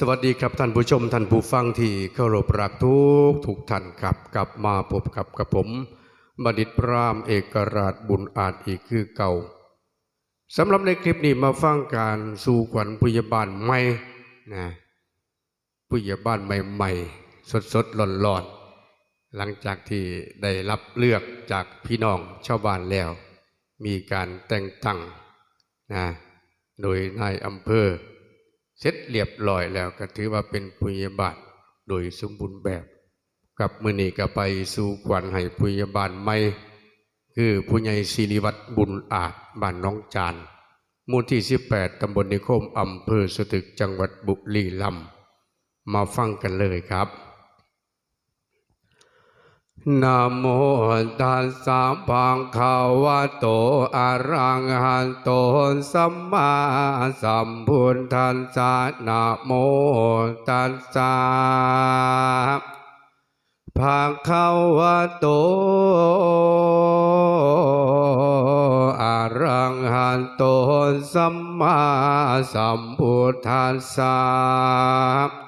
สวัสดีครับท่านผู้ชมท่านผู้ฟังที่เคารพรักทุกทุกท่านครับกลับมาพบกับกับผมบัณฑิตพรามเอกราชบุญอาจอีกคือเก่าสำหรับในคลิปนี้มาฟังการสู่ขวัญพยาบาลใหม่นะพยาบาลใหม่ๆ สดๆร้อนๆหลังจากที่ได้รับเลือกจากพี่น้องชาวบ้านแล้ว มีการแต่งตั้งนะโดยนายอำเภอ เสร็จเรียบร้อยแล้วก็ถือว่าเป็นพยาบาลโดยสมบูรณ์แบบกับมือนีก็ไปสู่ขวัญให้พยาบาลใหม่คือผู้ใหญ่ศิริวัตรบุญอาจบ้านน้องจานหมู่ที่ 18 ตำบลนิคมอำเภอสตึกจังหวัดบุรีรัมย์มาฟังกันเลยครับ นะโมตัสสะภะคะวะโตอะระหะโตสัมมาสัมพุทธัสสะนะโมตัสสะภะคะวะโตอะระหะโตสัมมาสัมพุทธัสสะ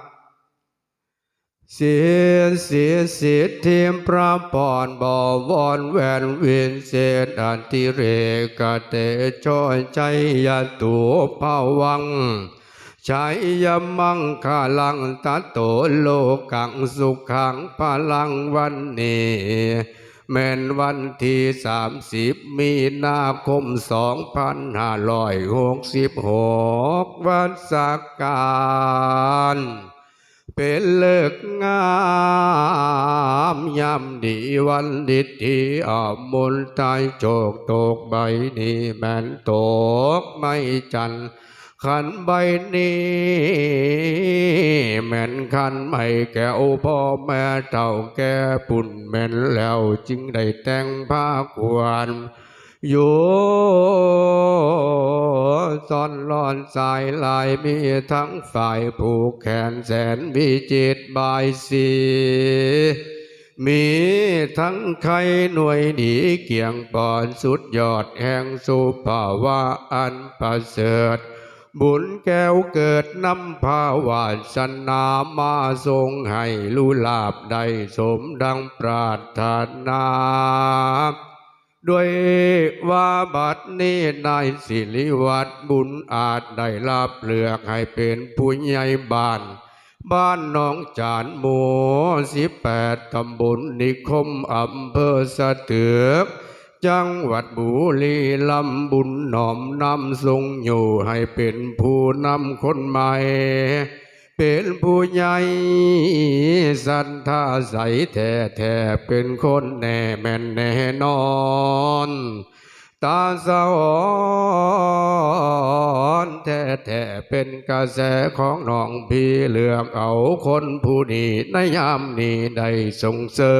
เสียเสียเสียเทียมพระปอนบ่วอนแหวนเวียนเศษอันติเรกเตจอยใจยาตัวภาวังชัยยมังคาลังตัตโตโลกังสุขังพลังวันนี้แม่นวันที่สามสิบมีนาคมสองพันห้าร้อยหกสิบหกวันสักการ เป็นเลิกงามยำดีวันดิที่ออมมนตายโจกตกใบนี้แมนตกไม่จันขันใบนี้แม่นขันไม่แก้วพ่อแม่เต่าแก่ปุ่นแม่นแล้วจึงได้แต่งผ้าควร อยู่ซ่อนลอนสายลายมีทั้งฝ่ายผูกแขนแสนวิจิตบายสีมีทั้งใครหน่วยดีเกี่ยงปอนสุดยอดแห่งสุภาวะอันประเสริฐ บุญแก้วเกิดนำภาวาสนามาทรงให้ลุลาบได้สมดังปรารถนา ด้วยว่าบัดนี้นายสิริวัตรบุญอาจได้ลาบเลือกให้เป็นผู้ใหญ่บ้าน บ้านหนองจานหมูสิบแปดตำบลนิคมอำเภอสะเตือกจังหวัดบุรีลำบุญหนอมนำทรงอยู่ให้เป็นผู้นำคนใหม่ เป็นผู้ใหญ่สันทาใสแท้แท้เป็นคนแน่แม่นแน่นอน ตาสะออนแท้แท้เป็นกระแสของน้องพี่เลือกเอาคนผู้นี้ในยามนี้ได้ส่งเสริ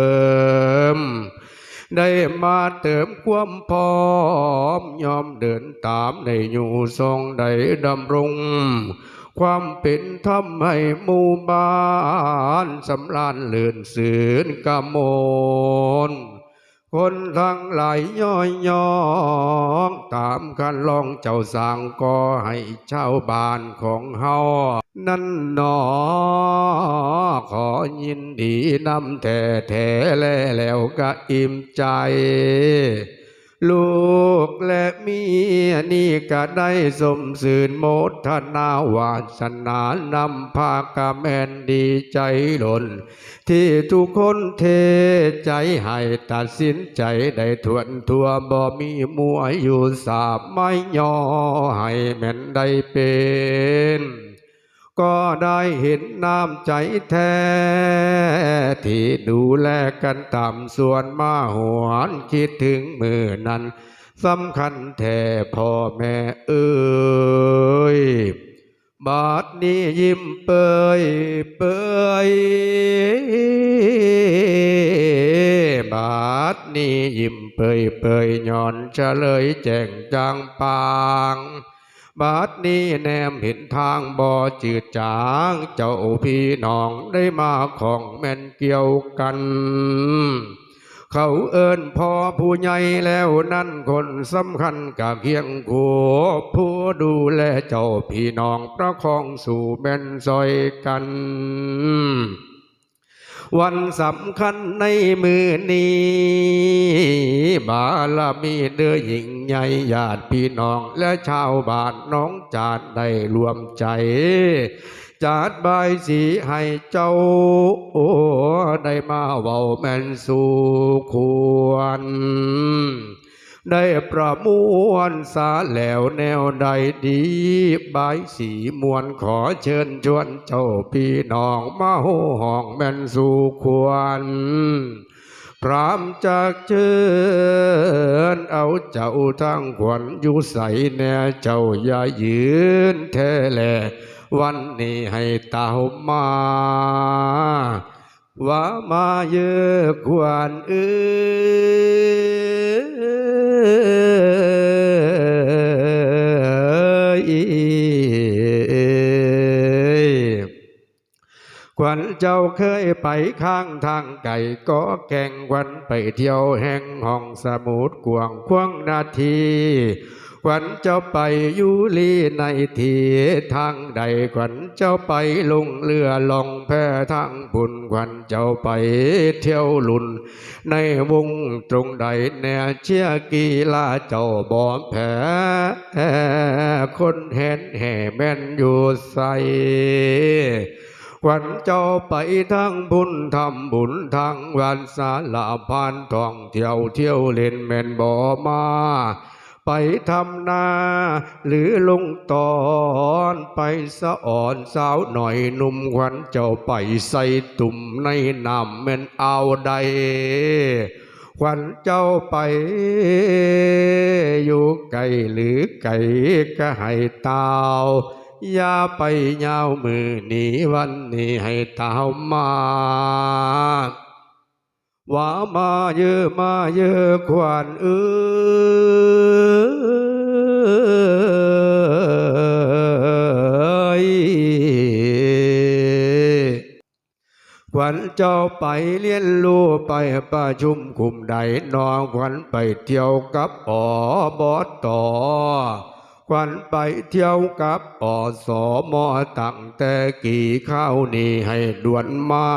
มได้มาเติมความพร้อมยอมเดินตามในอยู่ทรงได้ดำรง ความเป็นธรรมให้หมู่บ้านสำลานเลื่อนสืนกะมนคนทั้งหลายย่อยยองตามกันลองเจ้าสางก็ให้ชาวบ้านของเฮานั่นหนอ ขอยินดีนำแท้แท้ๆแลแล้วก็อิ่มใจ ลูกและเมียนี่ก็ได้สมสื่นโมทนาวาสนานำพากะแมนดีใจหล่น ที่ทุกคนเทใจให้ตัดสินใจได้ทวนทัวบ่มีมัวอยู่สาบไม่ย่อให้แม่นได้เป็น ก็ได้เห็นน้ำใจแท้ ที่ดูแลกันตามส่วนมาหวนคิดถึงมือนั้นสำคัญแท้พ่อแม่เอ้ยบาดนี้ยิ้มเปยเปยบาดนี้ยิ้มเปยเปยย้อนเฉลยแจงจางปาง บาดนี้แนมเห็นทางบ่อจืดจาง เจ้าพี่น้องได้มาของแม่นเกี่ยวกัน เขาเอิ้นพอผู้ใหญ่แล้วนั่นคนสำคัญกับเคียงคู่ผู้ดูแลเจ้าพี่น้องประคองสู่แม่นซอยกัน วันสำคัญในมือนี้ บารมีเดือหญิงใหญ่ญาติพี่น้องและชาวบ้านน้องจานได้รวมใจ จัดบายสีให้เจ้าโอ้ได้มาเว้าแม่นสู่ควร ได้ประมวลสาแล้วแนวใดดีบายสีมวลขอเชิญชวนเจ้าพี่น้องมาโหห้องแม่นสู่ควร พร้อมจากเชิญเอาเจ้าทั้งขวัญอยู่ใสแน่เจ้าอย่ายืนแท้แลวันนี้ให้เต่ามาว่ามาเยอะควรเอย วันเจ้าเคยไปข้างทางไก่ก็แกงวันไปเที่ยวแห่งห้องสมุดกวางควงนาที ควันเจ้าไปอยูลีในทีทางใดควันเจ้าไปลงเรือลองแพทางบุญควันเจ้าไปเที่ยวลุน ในวงตรงใดแน่เชียกีฬาเจ้าบอมแพ้คนเห็นแห่แม่นอยู่ใสขวันเจ้าไปทางบุญทำบุญทางวันสาลาพานทองเที่ยวเที่ยวเล่นแม่นบ่มา ไปทำนา หรือลงตอนไปสะอ่อนสาวหน่อยหนุ่มควันเจ้าไปใส่ตุ่มในน้ำแม่นเอาใดควันเจ้าไป อยู่ไกลหรือไกลก็ให้ตาวอย่าไปยาวมือหนีวันนี้ให้ตาวมา ว่ามาเยอะมาเยอะควันเอ้ขวัญเจ้าไปเรียนรู้ไปประชุมคุมใดนองขวัญไปเที่ยวกับอบอต่อขวัญไปเที่ยวกับอสอมอตั้งแต่กี่ข้าวนี่ให้ด่วนมา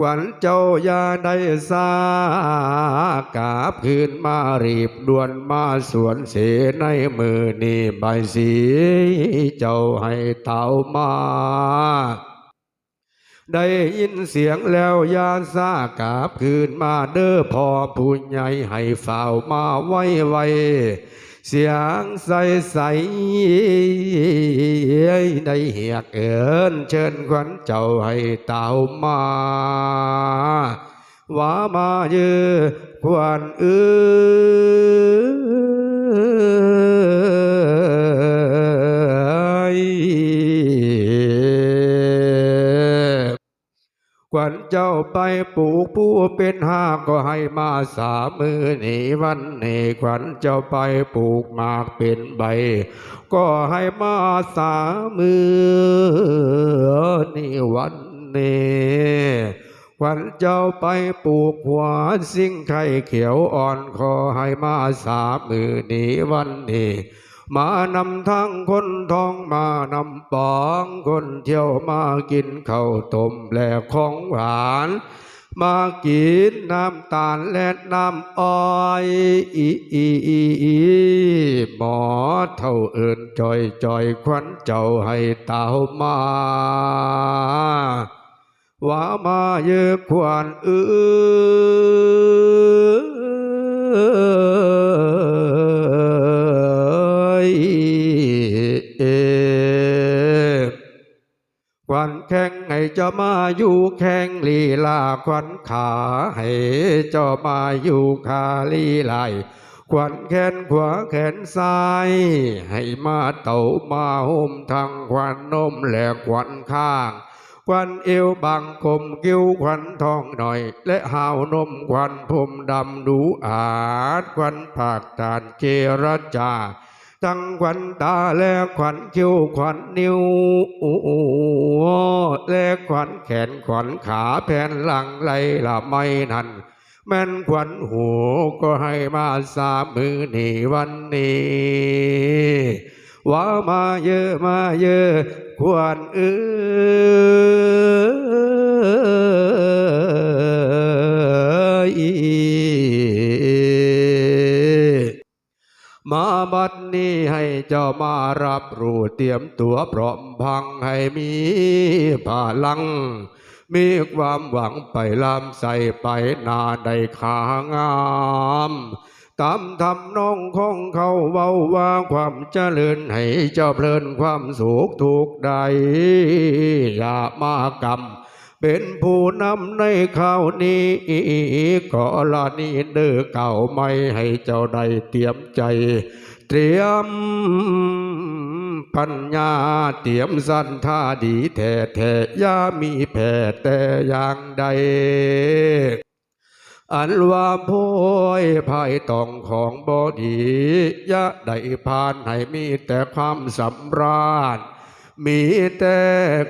ขวัญเจ้าอย่าได้สากาบคืนมารีบด่วนมาสวนเสในมือนี่ใบสีเจ้าให้เต่ามาได้ยินเสียงแล้วยาซากาบคืนมาเด้อพ่อผู้ใหญ่ให้เฝ้ามาไว้ไว้ เสียงใสใสได้เหียกเอินเชิญขวัญเจ้าให้เต่ามาว่ามาเยอะควันเอ้อ ขวัญเจ้าไปปลูกผู้เป็นห้าก็ให้มาสามมือหนีวันนี่ขวัญเจ้าไปปลูกหมากเป็นใบ ก็ให้มาสามมือนี่วันนี้ขวัญเจ้าไปปลูกหัวสิ่งไข่เขียวอ่อนขอให้มาสามมือหนีวันนี้ มานำทั้งคนท้องมานำปองคนเที่ยวมากินข้าวต้มและของหวาน มากินน้ำตาลและน้ำอ้อยอีอีอีอีหมอเท่าเอินจอยจอยควันเจ้าให้เต่ามาว่ามาเยอะควันเออยเอ ควันแข้งให้เจ้ามาอยู่แข้งลีลาควันขาให้เจ้ามาอยู่ขาลีลายควันแขนขวาแขนซ้าย ให้มาเต่ามาห่มทางควันนมและควันข้างควันเอวบางคมกิ้วควันทองหน่อย และหาวนมควันผมดำดูอาดควันผากตานเจรจา ทั้งขวัญตาและขวัญคิ้วขวัญนิ้วและขวัญแขนขวัญขาแผ่นหลังไหลละไม่นันแม่นขวัญหูก็ให้มาสามมือนี่วันนี้ว่ามาเยอะมาเยอะควรเอ้ย มาบัดนี้ให้เจ้ามารับรู้เตรียมตัวพร้อมพังให้มีพลัง มีความหวังไปลำใส่ไปนาได้ขางามตามทำน้องของเขาเว้าว่าความเจริญให้เจ้าเพลินความสุขทุกใดอย่ามากรรม เป็นผู้นำในข้าวนี้ก็ลานี้เด้อเก่าไม่ให้เจ้าได้เตรียมใจ เตรียมปัญญาเตรียมสันท่าดีแท้แท้ๆย่ามีแพ้แต่อย่างใด อันว่าโพยภายตองของบอดียะได้ผ่านให้มีแต่ความสำราญ มีแต่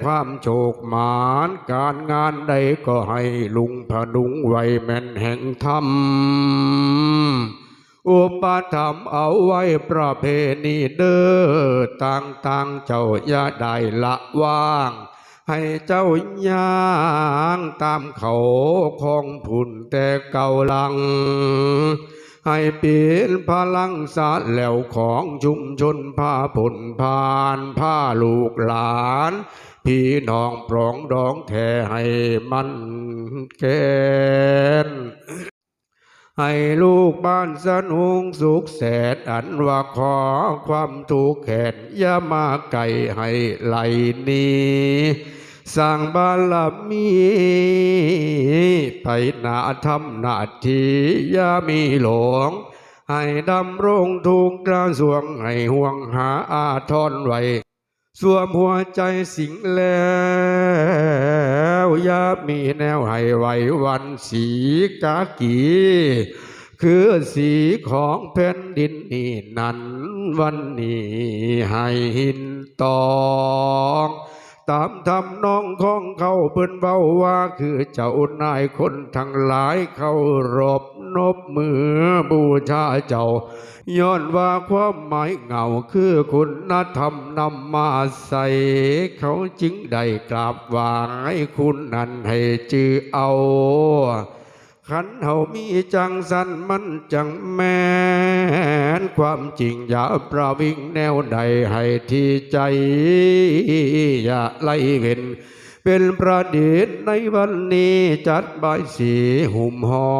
ความโชคหมานการงานใดก็ให้ลุงพนุงไว้แม่นแห่งธรรม อุปธรรมเอาไว้ประเพณีเด้อต่างๆเจ้าอย่าได้ละว่าง ให้เจ้าย่างตามเขาของผุนแต่เก่าลัง ให้เป็นพลังสะแล้วของชุมชนผ้าผลพานผ้าลูกหลาน พี่น้องปรองดองแท้ให้มันแกนให้ลูกบ้านสนุงสุขแสนอันว่าขอความถูกข์แขนอย่ามาไก่ให้ไหลหนี้ สร้างบารมี ไปหนาทำหนาทีอย่ามีหลง ให้ดำรงทุกกระสวง ให้ห่วงหาอาทรไว้สวมหัวใจสิงแล้วอย่ามีแนวให้ไหววันสีกากีคือสีของแผ่นดินนี่นั้นวันนี้ให้หินตอง ตามทำน้องของเขาเพิ่นเบาว่าคือเจ้านายคนทั้งหลายเขารบนบมือบูชาเจ้า ย้อนว่าความหมายเงาคือคุณธรรมนำมาใส่เขาจึงได้กราบไหว้คุณนั้นให้จือเอา ขันเฮามีจังสันมันจังแม่นความจริงอย่าประวิงแนวใดให้ที่ใจ อย่าไล่เว้นเป็นประเด็นในวันนี้จัดบายสีหุ่มหอ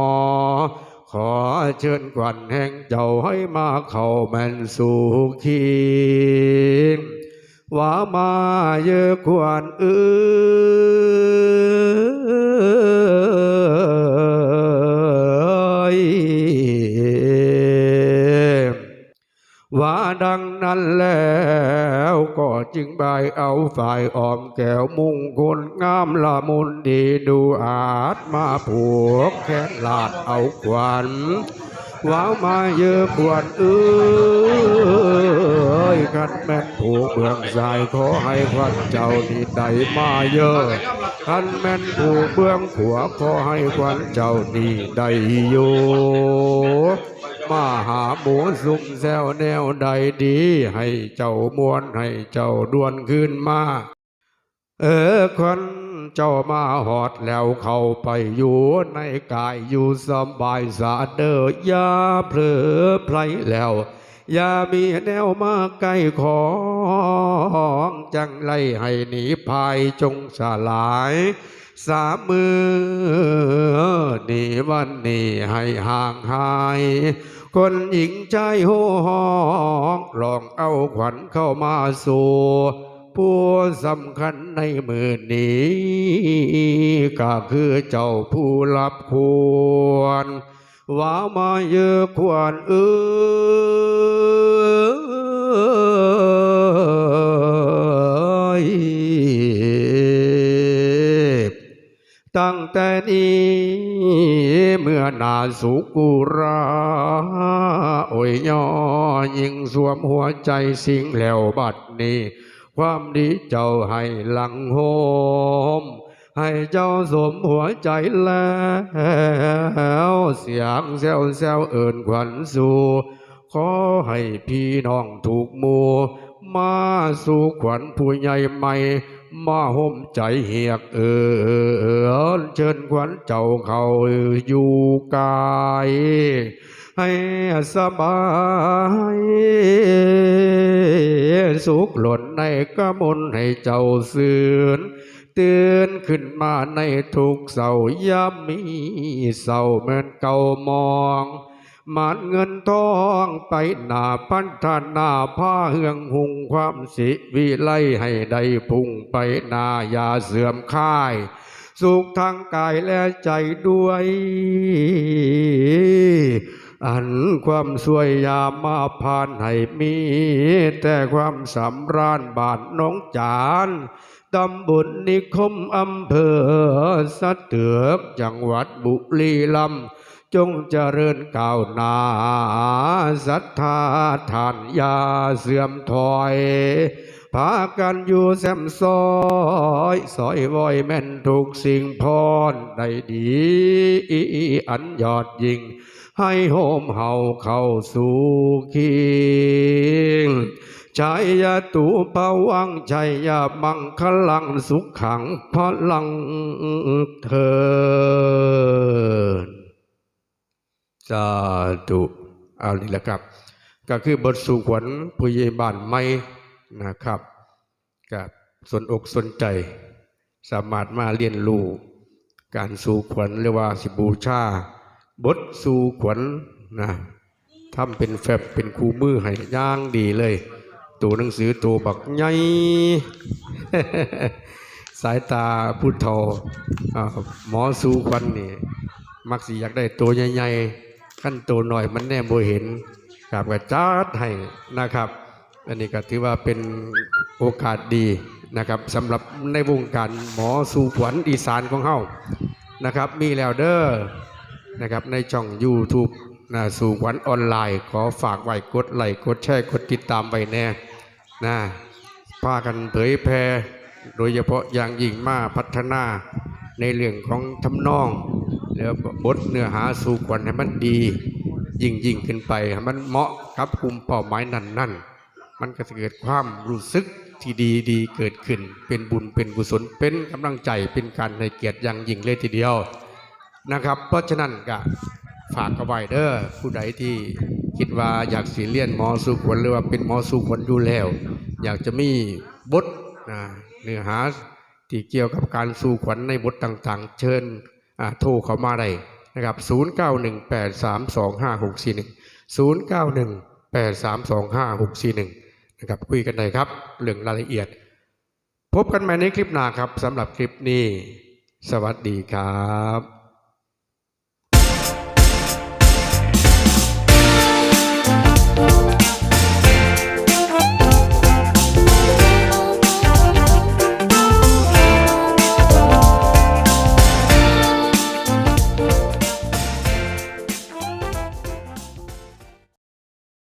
ขอเชิญกวันแห่งเจ้าให้มาเข้าแม่นสู่ขีว่ามาเยอะกวนเอ้ย ว่าดังนั้นแล้วก็จึงบเอาฝ่ายออมแก้วมุ่งคนงามละมุนดีดูอาจมาผูกแขนลาดเอาขวัญว้าวมาเยอะขวัญเอ้ยกันแม่นผูกเบื้องสายขอให้ขวัญเจ้านี่ได้มาเยอะกันแม่นผูกเบื้องขวาขอให้ขวัญเจ้านี่ได้อยู่ มาหาหมูสุมแซวแนวใดดี ให้เจ้ามวนให้เจ้าดวนขึ้นมา เออคนเจ้ามาหอดแล้วเข้าไปอยู่ในกายอยู่สบายสะเดออย่าเพลอไพลแล้วอย่ามีแนวมาใกล้ของจังไล่ให้หนีภายจงสลาย สามมือหนีวันนี้ให้ห่างหาย คนหญิงใจโหหองลองเอาขวัญเข้ามาสู่ผู้สำคัญในมือนี้ ก็คือเจ้าผู้รับควรว่ามาเยอะควรเอ้ย ตั้งแต่นี้เมื่อนาสุกุราโอยย่อยิงสวมหัวใจสิ่งแล้วบัดนี้ ความดีเจ้าให้หลังโหมให้เจ้าสมหัวใจแล้วเสียงแซวแซวเอินขวัญสู่ขอให้พี่น้องถูกมูมาสู่ขวัญผู้ใหญ่ใหม่ มาห่มใจเหียกเออเชิญขวัญเจ้าเขาอยู่กายให้สบาย สุขหล่นในกระมนให้เจ้าเสือนตื่นขึ้นมาในทุกเสาร์ยามมีเสาเหมือนเก่ามอง หมานเงินทองไปหนาพันธนาผ้าเฮืองหุงความสิวิไลให้ได้พุ่งไปนายาเสื่อมค่าย สุขทางกายและใจด้วย อันความสวยยามาผ่านให้มี แต่ความสำราญบานน้องจานตำบลนิคมอำเภอสะเตือจังหวัดบุรีรัมย์ จงเจริญก้าวหน้าศรัทธาทานยาเสื่อมถอยพากันอยู่แซมซอยซอยวอยแม่นทุกสิ่งพรได้ดี อันยอดยิ่ง ให้โฮมเฮาเข้าสู่คิงชัยยตุปวังชัยยมังคลังสุขขังพลังเถิด สาธุเอานี่แหละครับ ก็คือบทสู่ขวัญผู้ใหญ่บ้านใหม่นะครับกับสนอกสนใจ สามารถมาเรียนรู้การสู่ขวัญหรือว่าสิบูชา บทสู่ขวัญนะทำเป็นแฟบเป็นคูมือให้ย่างดีเลย ตัวหนังสือตัวบักใหญ่สายตาพุทโธอหมอสู่ขวัญนี่ มักสิอยากได้ตัวใหญ่ๆ ขั้นตัวหน่อยมันแน่บ่เห็นครับก็จัดให้นะครับ อันนี้ก็ถือว่าเป็นโอกาสดีนะครับสำหรับในวงการหมอสู่ขวัญอีสานของเฮานะครับ มีแล้วเด้อนะครับในช่อง YouTube นะสู่ขวัญออนไลน์ ขอฝากไว้กดไลค์กดแชร์กดติดตามไว้แน่นะพากันเผยแพร่โดยเฉพาะอย่างยิ่งมาพัฒนาในเรื่องของทำนอง แล้วบทเนื้อหาสู่ขวัญให้มันดี ยิ่งยิ่งขึ้นไปให้มันเหมาะกับกลุ่มเป้าหมายนั่นนั่นมันก็จะเกิดความรู้สึกที่ดีดีเกิดขึ้น เป็นบุญเป็นกุศลเป็นกำลังใจเป็นการให้เกียรติอย่างยิ่งเลยทีเดียวนะครับ เพราะฉะนั้นก็ฝากเอาไว้เด้อผู้ใดที่คิดว่าอยากสิเลียนหมอสู่ขวัญหรือว่าเป็นหมอสู่ขวัญอยู่แล้ว อยากจะมีบทนะเนื้อหาที่เกี่ยวกับการสู่ขวัญในบทต่างๆ เชิญ โทรเข้ามาได้นะครับ0918325641 0918325641นะครับคุยกันได้ครับเรื่องรายละเอียด พบกันใหม่ในคลิปหน้าครับสำหรับคลิปนี้ สวัสดีครับ